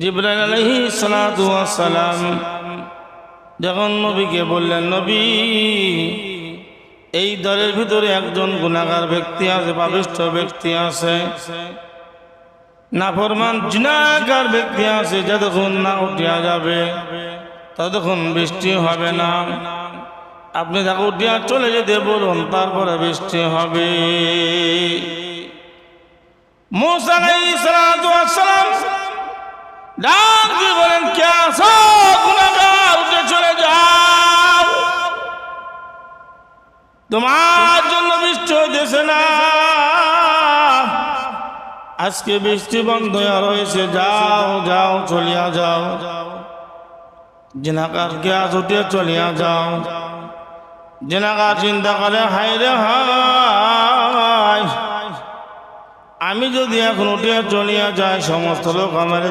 জিব্রাইল আলহি সালাম যখন নবীকে বললেন, নবী, এই দলের ভিতরে একজন গুণাগার ব্যক্তি আছে পাবিষ্ঠ ব্যক্তি আছে, নাফরমান জিনাগার ব্যক্তি আছে, যতক্ষণ না উঠিয়া যাবে, ততক্ষণ বৃষ্টি হবে না। আপনি তাকে উঠিয়া চলে যেতে বলুন, তারপরে বৃষ্টি হবে। মুসা আলাইহিস সালাতু সালাম ডাক বলেন, কে চলে যাও। তোমার জন্য বৃষ্টি হইতেছে না। আজকে বৃষ্টি বন্ধ রয়েছে যাও যাও, চলিয়া যাও। জিনাকার গ্যাস উঠে চলিয়া যাও। জিনাকার চিন্তা করে হাই রে হাই আমি যদি এখন উঠে চলিয়া যাই, সমস্ত লোক আমার